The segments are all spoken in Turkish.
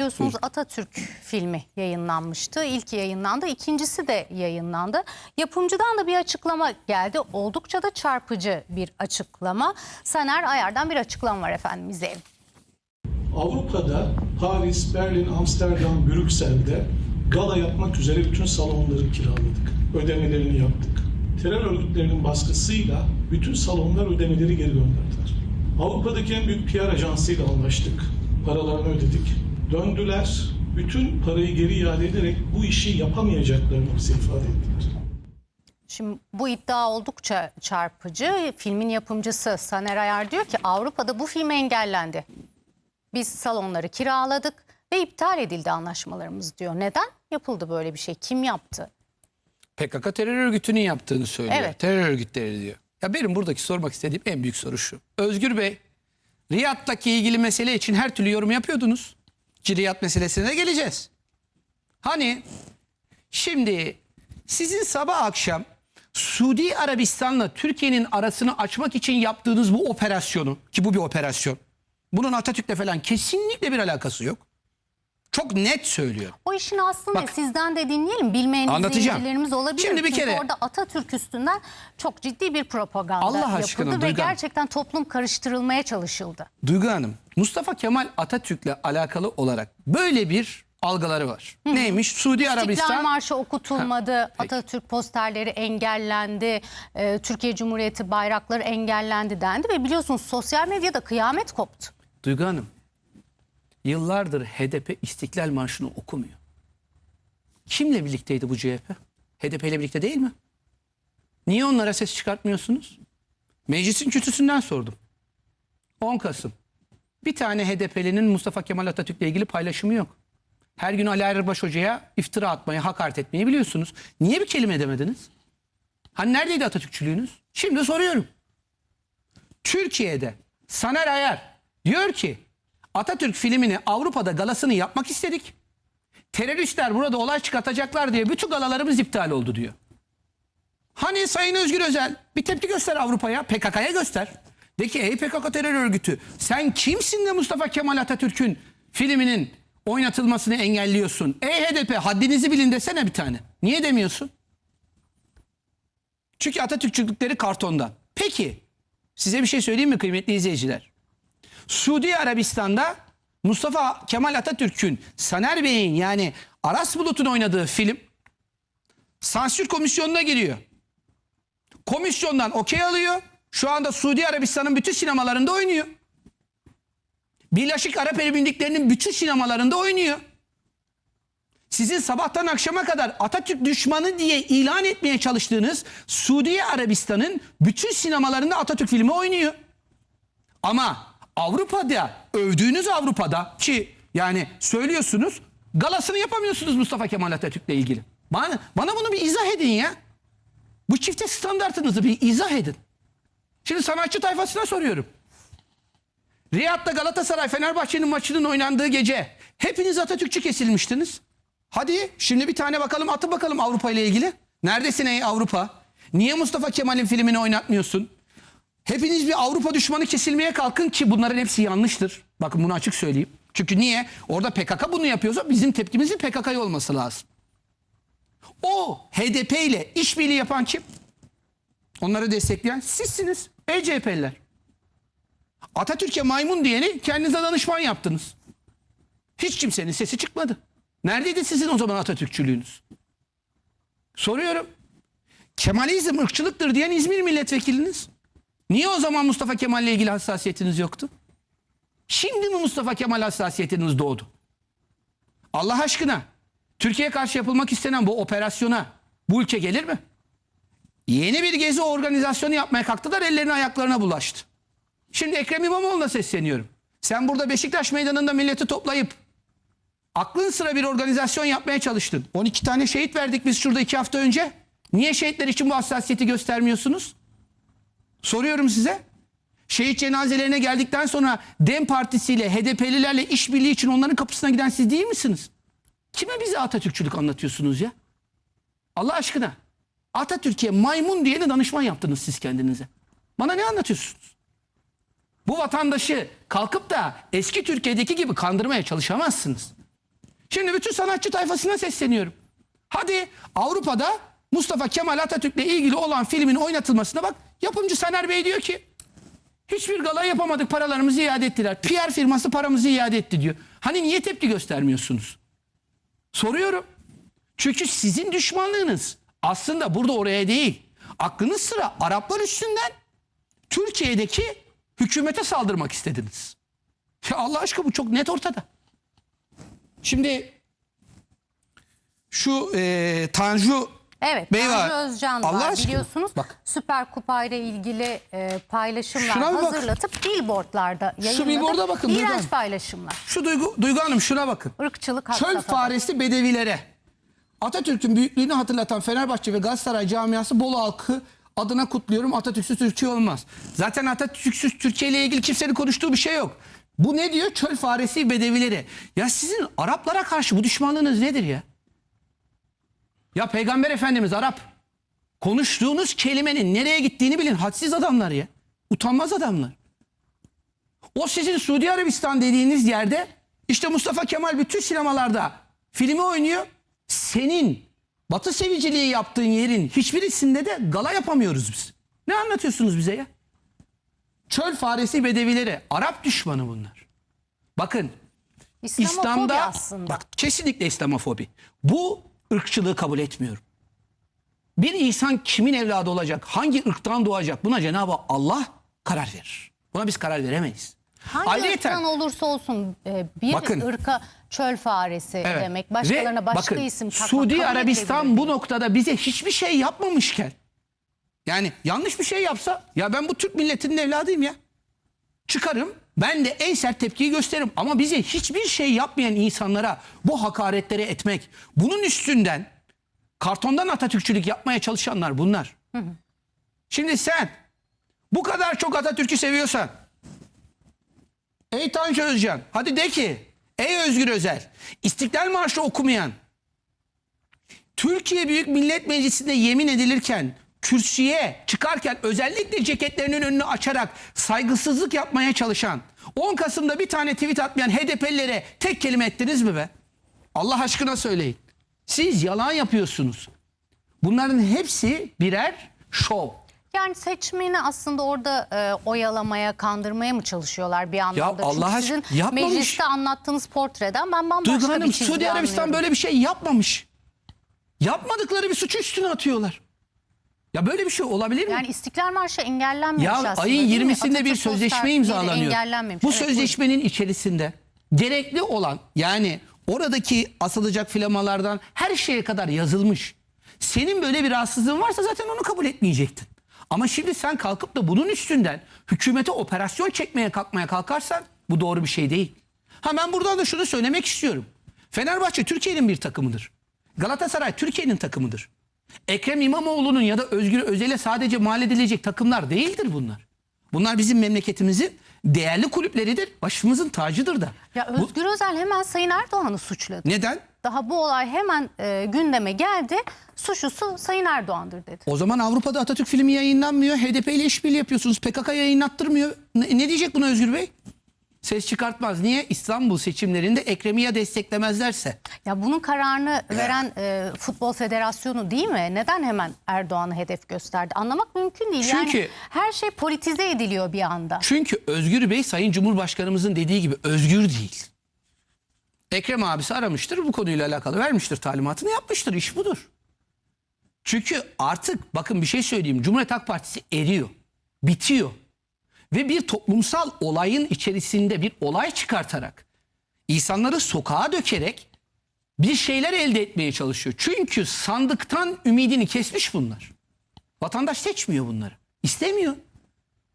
Biliyorsunuz Atatürk filmi yayınlanmıştı. İlk yayınlandı, ikincisi de yayınlandı. Yapımcıdan da bir açıklama geldi. Oldukça da çarpıcı bir açıklama. Saner Ayar'dan bir açıklama var efendim izleyelim. Avrupa'da Paris, Berlin, Amsterdam, Brüksel'de gala yapmak üzere bütün salonları kiraladık. Ödemelerini yaptık. Terör örgütlerinin baskısıyla bütün salonlar ödemeleri geri gönderdiler. Avrupa'daki en büyük PR ajansıyla anlaştık. Paralarını ödedik. Döndüler. Bütün parayı geri iade ederek bu işi yapamayacaklarını bize ifade ettiler. Şimdi bu iddia oldukça çarpıcı. Filmin yapımcısı Saner Ayar diyor ki Avrupa'da bu film engellendi. Biz salonları kiraladık ve iptal edildi anlaşmalarımız diyor. Neden yapıldı böyle bir şey? Kim yaptı? PKK terör örgütünün yaptığını söylüyor. Evet. Terör örgütleri diyor. Ya benim buradaki sormak istediğim en büyük soru şu. Özgür Bey, Riyad'daki ilgili mesele için her türlü yorum yapıyordunuz. Ki Riyad meselesine geleceğiz. Hani şimdi sizin sabah akşam Suudi Arabistan'la Türkiye'nin arasını açmak için yaptığınız bu operasyonu ki bu bir operasyon. Bunun Atatürk'le falan kesinlikle bir alakası yok. Çok net söylüyor. O işin aslında Bak. sizden de dinleyelim. Bilmeyen izleyicilerimiz olabilir. Şimdi bir Çünkü kere- orada Atatürk üstünden çok ciddi bir propaganda Allah yapıldı aşkına ve Duygu gerçekten toplum karıştırılmaya çalışıldı. Duygu Hanım, Mustafa Kemal Atatürk'le alakalı olarak böyle bir algıları var. Neymiş? Suudi İstiklal Arabistan Marşı okutulmadı, peki. Atatürk posterleri engellendi, e, Türkiye Cumhuriyeti bayrakları engellendi dendi ve biliyorsunuz sosyal medyada kıyamet koptu. Duygu Hanım, yıllardır HDP İstiklal Marşı'nı okumuyor. Kimle birlikteydi bu CHP? HDP ile birlikte değil mi? Niye onlara ses çıkartmıyorsunuz? Meclisin kütüsünden sordum. 10 Kasım. Bir tane HDP'linin Mustafa Kemal Atatürk'le ilgili paylaşımı yok. Her gün Ali Erbaş Hoca'ya iftira atmayı, hakaret etmeyi biliyorsunuz. Niye bir kelime demediniz? Hani neredeydi Atatürkçülüğünüz? Şimdi soruyorum. Türkiye'de Saner Ayar diyor ki Atatürk filmini Avrupa'da galasını yapmak istedik. Teröristler burada olay çıkartacaklar diye bütün galalarımız iptal oldu diyor. Hani Sayın Özgür Özel bir tepki göster Avrupa'ya, PKK'ya göster. De ki ey PKK terör örgütü sen kimsin de Mustafa Kemal Atatürk'ün filminin oynatılmasını engelliyorsun? Ey HDP haddinizi bilin desene bir tane. Niye demiyorsun? Çünkü Atatürkçülükleri kartonda. Peki size bir şey söyleyeyim mi kıymetli izleyiciler? Suudi Arabistan'da Mustafa Kemal Atatürk'ün Saner Bey'in yani Aras Bulut'un oynadığı film sansür komisyonuna giriyor. Komisyondan okey alıyor. Şu anda Suudi Arabistan'ın bütün sinemalarında oynuyor. Birleşik Arap Emirlikleri'nin bütün sinemalarında oynuyor. Sizin sabahtan akşama kadar Atatürk düşmanı diye ilan etmeye çalıştığınız Suudi Arabistan'ın bütün sinemalarında Atatürk filmi oynuyor. Ama Avrupa'da övdüğünüz Avrupa'da ki yani söylüyorsunuz galasını yapamıyorsunuz Mustafa Kemal Atatürk'le ilgili. Bana, bana bunu bir izah edin ya. Bu çifte standartınızı bir izah edin. Şimdi sanatçı tayfasına soruyorum. Riyad'da Galatasaray Fenerbahçe'nin maçının oynandığı gece hepiniz Atatürkçü kesilmiştiniz. Hadi şimdi bir tane bakalım atın bakalım Avrupa ile ilgili. Neredesin ey Avrupa? Niye Mustafa Kemal'in filmini oynatmıyorsun? Hepiniz bir Avrupa düşmanı kesilmeye kalkın ki bunların hepsi yanlıştır. Bakın bunu açık söyleyeyim. Çünkü niye? Orada PKK bunu yapıyorsa bizim tepkimizin PKK'ya olması lazım. O HDP ile işbirliği yapan kim? Onları destekleyen sizsiniz. Ey CHP'liler. Atatürk'e maymun diyeni kendinize danışman yaptınız. Hiç kimsenin sesi çıkmadı. Neredeydi sizin o zaman Atatürkçülüğünüz? Soruyorum. Kemalizm ırkçılıktır diyen İzmir milletvekiliniz. Niye o zaman Mustafa Kemal'le ilgili hassasiyetiniz yoktu? Şimdi mi Mustafa Kemal hassasiyetiniz doğdu? Allah aşkına Türkiye'ye karşı yapılmak istenen bu operasyona bu ülke gelir mi? Yeni bir gezi organizasyonu yapmaya kalktılar ellerine ayaklarına bulaştı. Şimdi Ekrem İmamoğlu'na sesleniyorum. Sen burada Beşiktaş meydanında milleti toplayıp aklın sıra bir organizasyon yapmaya çalıştın. 12 tane şehit verdik biz şurada iki hafta önce. Niye şehitler için bu hassasiyeti göstermiyorsunuz? Soruyorum size. Şehit cenazelerine geldikten sonra DEM Partisi ile HDP'lilerle işbirliği için onların kapısına giden siz değil misiniz? Kime bize Atatürkçülük anlatıyorsunuz ya? Allah aşkına. Atatürk'e maymun diye de danışman yaptınız siz kendinize. Bana ne anlatıyorsunuz? Bu vatandaşı kalkıp da eski Türkiye'deki gibi kandırmaya çalışamazsınız. Şimdi bütün sanatçı tayfasına sesleniyorum. Hadi Avrupa'da Mustafa Kemal Atatürk'le ilgili olan filmin oynatılmasına bak. Yapımcı Saner Bey diyor ki hiçbir gala yapamadık paralarımızı iade ettiler. PR firması paramızı iade etti diyor. Hani niye tepki göstermiyorsunuz? Soruyorum. Çünkü sizin düşmanlığınız aslında burada oraya değil. Aklınız sıra Araplar üstünden Türkiye'deki hükümete saldırmak istediniz. Ya Allah aşkına bu çok net ortada. Şimdi şu e, Tanju Evet, Bey var. Özcan Allah var aşkına. biliyorsunuz. Bak. Süper Kupa ile ilgili e, paylaşımlar Şuna bir bak. hazırlatıp billboardlarda yayınladı. billboarda bakın, İğrenç Duygu paylaşımlar. şu Duygu, Duygu Hanım şuna bakın. Irkçılık Çöl faresi bedevilere. Atatürk'ün büyüklüğünü hatırlatan Fenerbahçe ve Galatasaray camiası Bolu halkı adına kutluyorum. Atatürk'süz Türkiye olmaz. Zaten Atatürk'süz Türkiye ile ilgili kimsenin konuştuğu bir şey yok. Bu ne diyor? Çöl faresi bedevileri. Ya sizin Araplara karşı bu düşmanlığınız nedir ya? Ya Peygamber Efendimiz Arap. Konuştuğunuz kelimenin nereye gittiğini bilin. Hadsiz adamlar ya. Utanmaz adamlar. O sizin Suudi Arabistan dediğiniz yerde işte Mustafa Kemal bütün sinemalarda filmi oynuyor. Senin batı seviciliği yaptığın yerin hiçbirisinde de gala yapamıyoruz biz. Ne anlatıyorsunuz bize ya? Çöl faresi bedevileri, Arap düşmanı bunlar. Bakın İslamofobi İslam'da aslında. bak kesinlikle İslamofobi. Bu ırkçılığı kabul etmiyorum. Bir insan kimin evladı olacak, hangi ırktan doğacak buna Cenab-ı Allah karar verir. Buna biz karar veremeyiz. Hangi Ayrıyeten- ırktan olursa olsun e, bir Bakın. ırka çöl faresi Evet. demek. Başkalarına başka bakın, isim takmak Suudi Arabistan bu noktada bize hiçbir şey yapmamışken yani yanlış bir şey yapsa ya ben bu Türk milletinin evladıyım ya. Çıkarım ben de en sert tepkiyi gösteririm ama bize hiçbir şey yapmayan insanlara bu hakaretleri etmek bunun üstünden kartondan Atatürkçülük yapmaya çalışanlar bunlar. Şimdi sen bu kadar çok Atatürk'ü seviyorsan Ey Tanju Özcan hadi de ki ey Özgür Özel İstiklal Marşı okumayan Türkiye Büyük Millet Meclisi'nde yemin edilirken kürsüye çıkarken özellikle ceketlerinin önünü açarak saygısızlık yapmaya çalışan 10 Kasım'da bir tane tweet atmayan HDP'lilere tek kelime ettiniz mi be? Allah aşkına söyleyin. Siz yalan yapıyorsunuz. Bunların hepsi birer şov. Yani seçmeni aslında orada e, oyalamaya, kandırmaya mı çalışıyorlar bir anlamda? Allah Çünkü aşkına, sizin yapmamış. mecliste anlattığınız portreden ben bambaşka Duygu bir Hanım çizgi Suudi Arabistan anlıyorum. böyle bir şey yapmamış. Yapmadıkları bir suçu üstüne atıyorlar. Ya böyle bir şey olabilir mi? Yani İstiklal Marşı engellenmemiş Ya aslında ayın değil mi? 20'sinde bir sözleşme imzalanıyor. Bu Evet, buyurun. sözleşmenin içerisinde gerekli olan yani oradaki asılacak flamalardan her şeye kadar yazılmış. Senin böyle bir rahatsızlığın varsa zaten onu kabul etmeyecektin. Ama şimdi sen kalkıp da bunun üstünden hükümete operasyon çekmeye kalkmaya kalkarsan bu doğru bir şey değil. Ha ben buradan da şunu söylemek istiyorum. Fenerbahçe Türkiye'nin bir takımıdır. Galatasaray Türkiye'nin takımıdır. Ekrem İmamoğlu'nun ya da Özgür Özel'e sadece mal edilecek takımlar değildir bunlar. Bunlar bizim memleketimizin değerli kulüpleridir. Başımızın tacıdır da. Ya Bu- Özgür Özel hemen Sayın Erdoğan'ı suçladı. neden? Daha bu olay hemen e, gündeme geldi. Suçlusu Sayın Erdoğan'dır dedi. O zaman Avrupa'da Atatürk filmi yayınlanmıyor. HDP ile işbirliği yapıyorsunuz. PKK yayınlattırmıyor. Ne, ne diyecek buna Özgür Bey? Ses çıkartmaz. Niye? İstanbul seçimlerinde Ekrem'i ya desteklemezlerse. Ya bunun kararını veren e, Futbol Federasyonu değil mi? Neden hemen Erdoğan'ı hedef gösterdi? Anlamak mümkün değil. Çünkü- yani her şey politize ediliyor bir anda. Çünkü Özgür Bey Sayın Cumhurbaşkanımızın dediği gibi özgür değil. Ekrem abisi aramıştır bu konuyla alakalı vermiştir talimatını yapmıştır iş budur. Çünkü artık bakın bir şey söyleyeyim Cumhuriyet Halk Partisi eriyor, bitiyor. Ve bir toplumsal olayın içerisinde bir olay çıkartarak insanları sokağa dökerek bir şeyler elde etmeye çalışıyor. Çünkü sandıktan ümidini kesmiş bunlar. Vatandaş seçmiyor bunları. İstemiyor.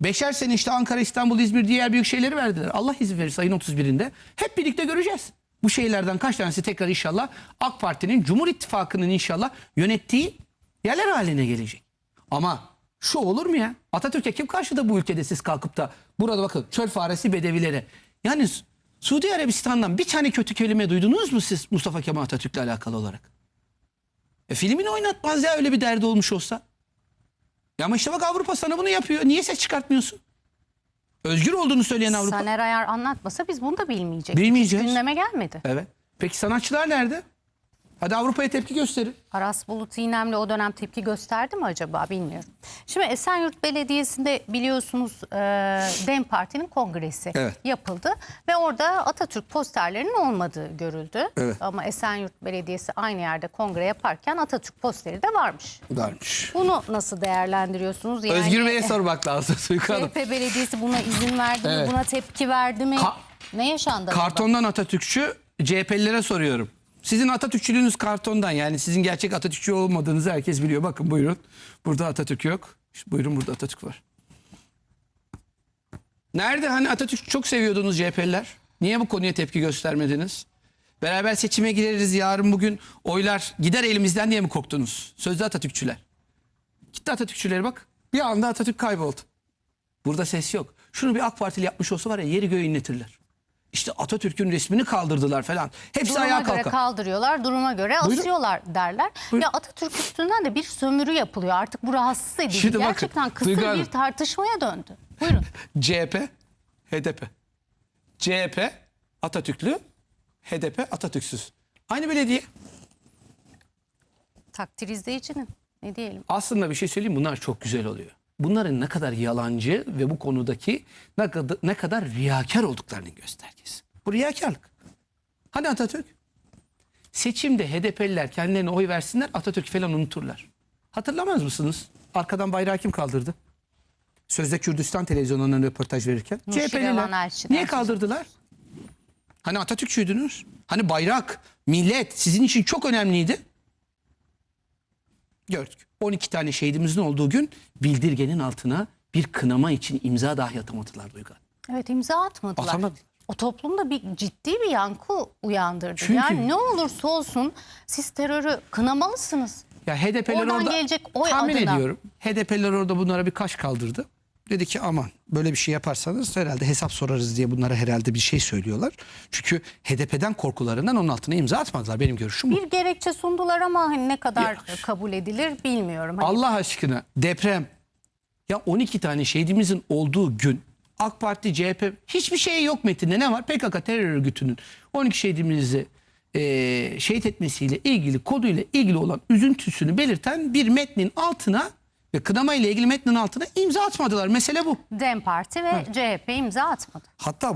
Beşer sene işte Ankara, İstanbul, İzmir diğer büyük şehirleri verdiler. Allah izin verirse ayın 31'inde hep birlikte göreceğiz. Bu şehirlerden kaç tanesi tekrar inşallah AK Parti'nin Cumhur İttifakı'nın inşallah yönettiği yerler haline gelecek. Ama şu olur mu ya? Atatürk'e kim karşıda bu ülkede siz kalkıp da burada bakın çöl faresi bedevilere. Yani Suudi Arabistan'dan bir tane kötü kelime duydunuz mu siz Mustafa Kemal Atatürk'le alakalı olarak? E filmini oynatmaz ya öyle bir derdi olmuş olsa. Ya ama işte bak Avrupa sana bunu yapıyor. Niye ses çıkartmıyorsun? Özgür olduğunu söyleyen Avrupa. Saner Ayar anlatmasa biz bunu da bilmeyecektik. Bilmeyeceğiz. Hiç gündeme gelmedi. Evet. Peki sanatçılar nerede? Hadi Avrupa'ya tepki gösterin. Aras Bulut İynemli o dönem tepki gösterdi mi acaba bilmiyorum. Şimdi Esenyurt Belediyesi'nde biliyorsunuz e, DEM Parti'nin kongresi Evet. yapıldı. Ve orada Atatürk posterlerinin olmadığı görüldü. Evet. Ama Esenyurt Belediyesi aynı yerde kongre yaparken Atatürk posteri de varmış. Varmış. Bunu nasıl değerlendiriyorsunuz? Yani, Özgür Bey'e sormak lazım Duygu Hanım. CHP Belediyesi buna izin verdi mi? Evet. Buna tepki verdi mi? Ka- ne yaşandı? Kartondan Atatürkçü CHP'lilere soruyorum. Sizin Atatürkçülüğünüz kartondan yani sizin gerçek Atatürkçü olmadığınızı herkes biliyor. Bakın buyurun. Burada Atatürk yok. İşte buyurun burada Atatürk var. Nerede hani Atatürk çok seviyordunuz CHP'liler? Niye bu konuya tepki göstermediniz? Beraber seçime gireriz yarın bugün oylar gider elimizden diye mi korktunuz? Sözde Atatürkçüler. Gitti Atatürkçülere bak. Bir anda Atatürk kayboldu. Burada ses yok. Şunu bir AK Partili yapmış olsa var ya yeri göğü inletirler. İşte Atatürk'ün resmini kaldırdılar falan. Hepsi Duruma ayağa göre kalkar. kaldırıyorlar, duruma göre Buyurun. asıyorlar derler. Ya Atatürk üstünden de bir sömürü yapılıyor. Artık bu rahatsız edici. Şimdi bakın, Gerçekten kısır Duygu Hanım. bir tartışmaya döndü. Buyurun. CHP, HDP. CHP Atatürklü, HDP Atatürksüz. Aynı belediye. Takdir izleyicinin. Ne diyelim? Aslında bir şey söyleyeyim bunlar çok güzel oluyor. Bunların ne kadar yalancı ve bu konudaki ne kadar, ne kadar riyakar olduklarının göstergesi. Bu riyakarlık. Hani Atatürk? Seçimde HDP'liler kendilerine oy versinler Atatürk falan unuturlar. Hatırlamaz mısınız? Arkadan bayrağı kim kaldırdı? Sözde Kürdistan televizyonlarına röportaj verirken. CHP'liler. Niye kaldırdılar? Hani Atatürkçüydünüz? Hani bayrak, millet sizin için çok önemliydi. Gördük. 12 tane şehidimizin olduğu gün bildirgenin altına bir kınama için imza dahi atamadılar Duygu. Hanım. Evet imza atmadılar. Atamadılar. O toplumda bir ciddi bir yankı uyandırdı. Çünkü- Yani ne olursa olsun siz terörü kınamalısınız. Ya HDP'ler Oradan orada gelecek oy tahmin adına. ediyorum. HDP'ler orada bunlara bir kaş kaldırdı. Dedi ki aman böyle bir şey yaparsanız herhalde hesap sorarız diye bunlara herhalde bir şey söylüyorlar. Çünkü HDP'den korkularından onun altına imza atmadılar. Benim görüşüm bu. Bir gerekçe sundular ama hani ne kadar Ya. kabul edilir bilmiyorum. Hani Allah aşkına deprem ya 12 tane şehidimizin olduğu gün AK Parti, CHP hiçbir şey yok metinde. Ne var? PKK terör örgütünün 12 şehidimizi eee şehit etmesiyle ilgili koduyla ilgili olan üzüntüsünü belirten bir metnin altına ve kınama ile ilgili metnin altına imza atmadılar. Mesele bu. DEM Parti ve CHP imza atmadı. Hatta bu